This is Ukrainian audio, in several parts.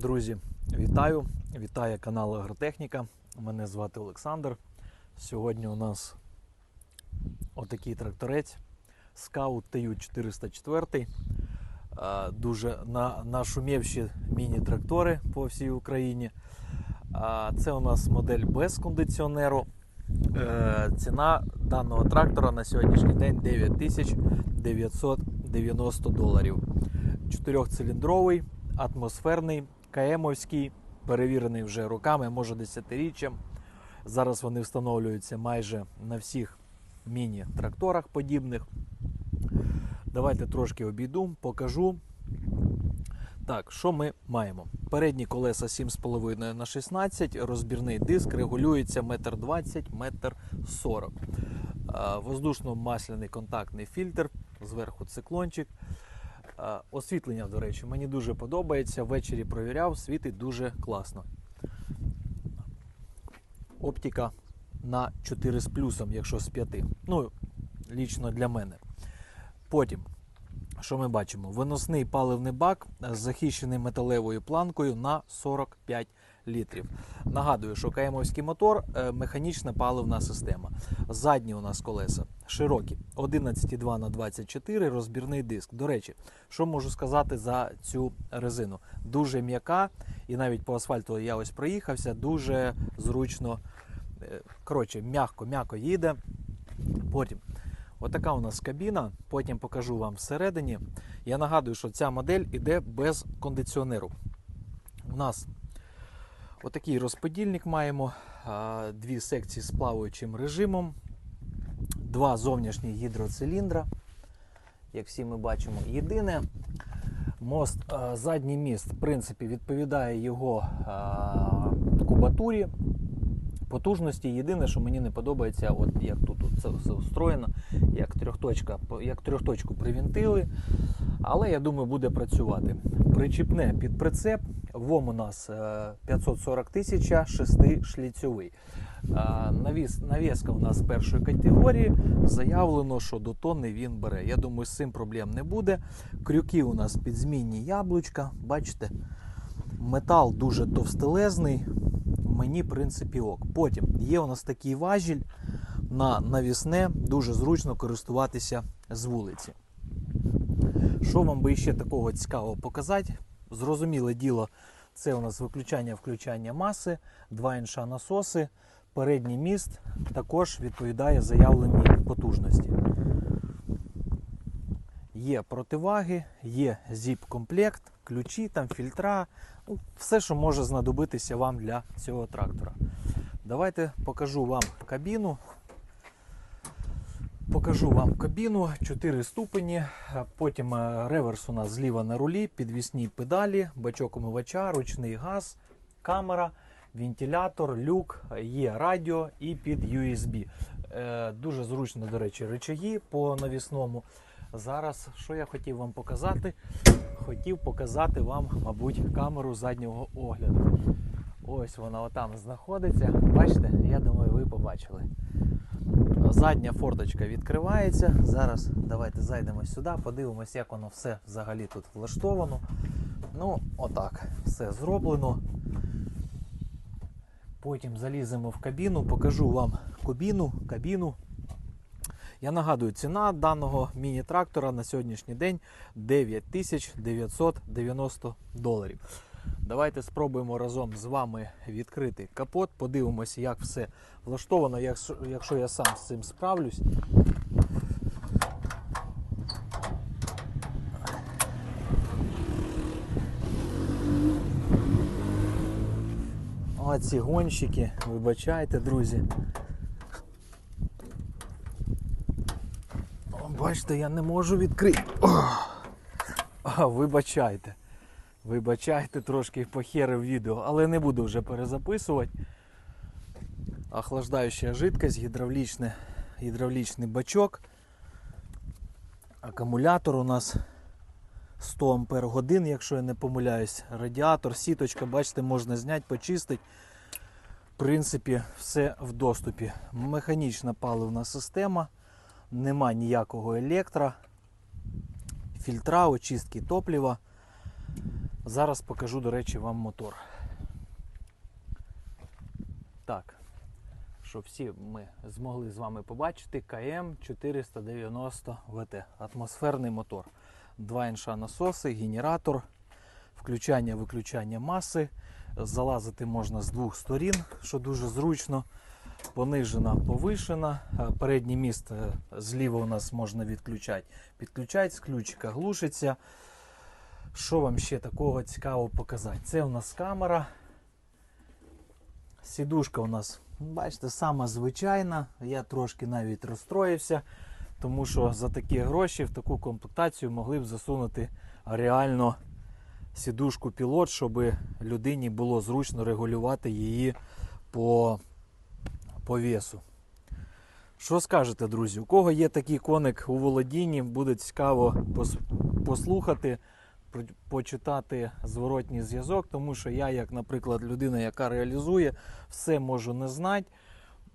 Друзі, вітаю! Вітає канал Агротехніка. Мене звати Олександр. Сьогодні у нас отакий тракторець Scout TU404. Дуже на, нашумівші міні-трактори по всій Україні. Це у нас модель без кондиціонеру. Е, Ціна даного трактора на сьогоднішній день 9990 доларів. Чотирьохциліндровий, атмосферний, КМовський, перевірений вже роками, може десятиріччям. Зараз вони встановлюються майже на всіх міні-тракторах подібних. Давайте трошки обійду, покажу. Так, що ми маємо? Передні колеса 7,5 на 16, розбірний диск регулюється 1,20 м, 1,40 м. Воздушно-масляний контактний фільтр, зверху циклончик. А, Освітлення, до речі, мені дуже подобається. Ввечері провіряв, світить дуже класно. Оптика на 4 з плюсом, якщо з 5. Ну, лічно для мене. Потім, що ми бачимо? Виносний паливний бак з захищений металевою планкою на 45 літрів. Нагадую, що КМовський мотор е, механічна паливна система. Задні у нас колеса широкі 11,2 на 24 розбірний диск. До речі, що можу сказати за цю резину? Дуже м'яка, і навіть по асфальту я ось проїхався, дуже зручно. е, Коротше, м'яко, м'яко їде. Потім. Отака у нас кабіна, потім покажу вам всередині. Я нагадую, що ця модель іде без кондиціонеру. У нас отакий розподільник маємо, дві секції з плаваючим режимом, два зовнішні гідроциліндра, як всі ми бачимо. Єдине, мост, задній міст, в принципі, відповідає його кубатурі. Потужності єдине, що мені не подобається, от як тут це все устроєно, як трьохточка, як трьохточку привінтили. Але я думаю, буде працювати. Причіпне під прицеп. ВОМ у нас е, 540 тисяч, шестишліцьовий. Е, Навіс, навіска у нас першої категорії. Заявлено, що до тонни він бере. Я думаю, з цим проблем не буде. Крюки у нас підзмінні яблучка. Бачите, метал дуже товстелезний. Мені, в принципі, ок. Потім є у нас такий важіль на навісне, дуже зручно користуватися з вулиці. Що вам би ще такого цікавого показати? Зрозуміле діло, це у нас виключання-включання маси, два інша насоси, передній міст також відповідає заявленій потужності. Є противаги, є зіп-комплект, ключі, там фільтра, ну, все, що може знадобитися вам для цього трактора. Давайте покажу вам кабіну. Покажу вам кабіну, 4 ступені, потім е, реверс у нас зліва на рулі, підвісні педалі, бачок умивача, ручний газ, камера, вентилятор, люк, є радіо і під USB. Е, Дуже зручно, до речі, речаги по навісному. Зараз, що я хотів вам показати? Хотів показати вам, мабуть, камеру заднього огляду. Ось вона отам знаходиться. Бачите, я думаю, ви побачили. Задня форточка відкривається. Зараз давайте зайдемо сюди, подивимось, як воно все взагалі тут влаштовано. Ну, отак, все зроблено. Потім заліземо в кабіну, покажу вам кабіну, кабіну. Я нагадую, ціна даного міні-трактора на сьогоднішній день 9990 доларів. Давайте спробуємо разом з вами відкрити капот, подивимося, як все влаштовано, якщо, я сам з цим справлюсь. Оці гонщики, вибачайте, друзі. О, бачите, я не можу відкрити. А, вибачайте. Вибачайте, трошки похерив відео, але не буду вже перезаписувати. Охлаждаюча жидкость, гідравлічний, гідравлічний бачок. Акумулятор у нас 100 ампер годин, якщо я не помиляюсь. Радіатор, сіточка, бачите, можна зняти, почистити. В принципі, все в доступі. Механічна паливна система, нема ніякого електро, фільтра, очистки топлива. Зараз покажу, до речі, вам мотор. Так, щоб всі ми змогли з вами побачити, КМ 490 ВТ. Атмосферний мотор. Два інша насоси, генератор, включання-виключання маси. Залазити можна з двох сторін, що дуже зручно. Понижена, повишена. Е, Передній міст е, зліва у нас можна відключати. Підключать, з ключика глушиться. Що вам ще такого цікавого показати? Це у нас камера. Сідушка у нас, бачите, сама звичайна. Я трошки навіть розстроївся, тому що за такі гроші в таку комплектацію могли б засунути реально сідушку пілот, щоб людині було зручно регулювати її по, по весу. Що скажете, друзі? У кого є такий коник у володінні, буде цікаво пос- послухати, почитати зворотній зв'язок, тому що я, як, наприклад, людина, яка реалізує, все можу не знати.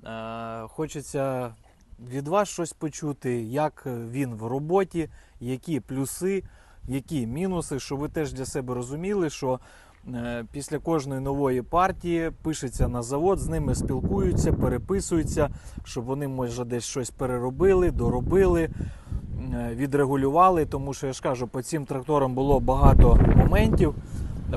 Е, хочеться від вас щось почути, як він в роботі, які плюси, які мінуси, щоб ви теж для себе розуміли, що е, після кожної нової партії пишеться на завод, з ними спілкуються, переписуються, щоб вони, може, десь щось переробили, доробили, відрегулювали. Тому що я ж кажу, по цим тракторам було багато моментів.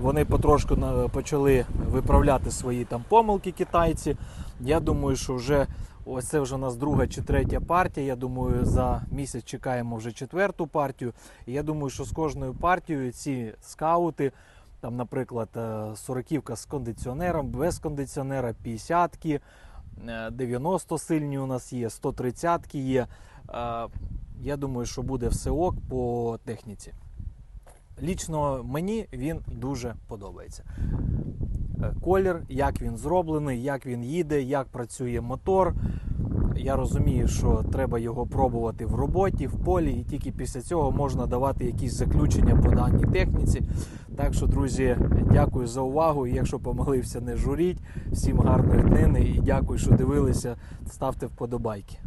Вони потрошку почали виправляти свої там помилки китайці. Я думаю, що вже ось це вже у нас друга чи третя партія. Я думаю, за місяць чекаємо вже четверту партію. І я думаю, що з кожною партією ці скаути, там, наприклад, е, сороківка з кондиціонером, без кондиціонера, 50-ки, е, 90 сильні у нас є, 130-ки є. Я думаю, що буде все ок по техніці. Лічно мені він дуже подобається. Е, Колір, як він зроблений, як він їде, як працює мотор. Я розумію, що треба його пробувати в роботі, в полі, і тільки після цього можна давати якісь заключення по даній техніці. Так що, друзі, дякую за увагу. Якщо помилився, не журіть. Всім гарної днини і дякую, що дивилися. Ставте вподобайки.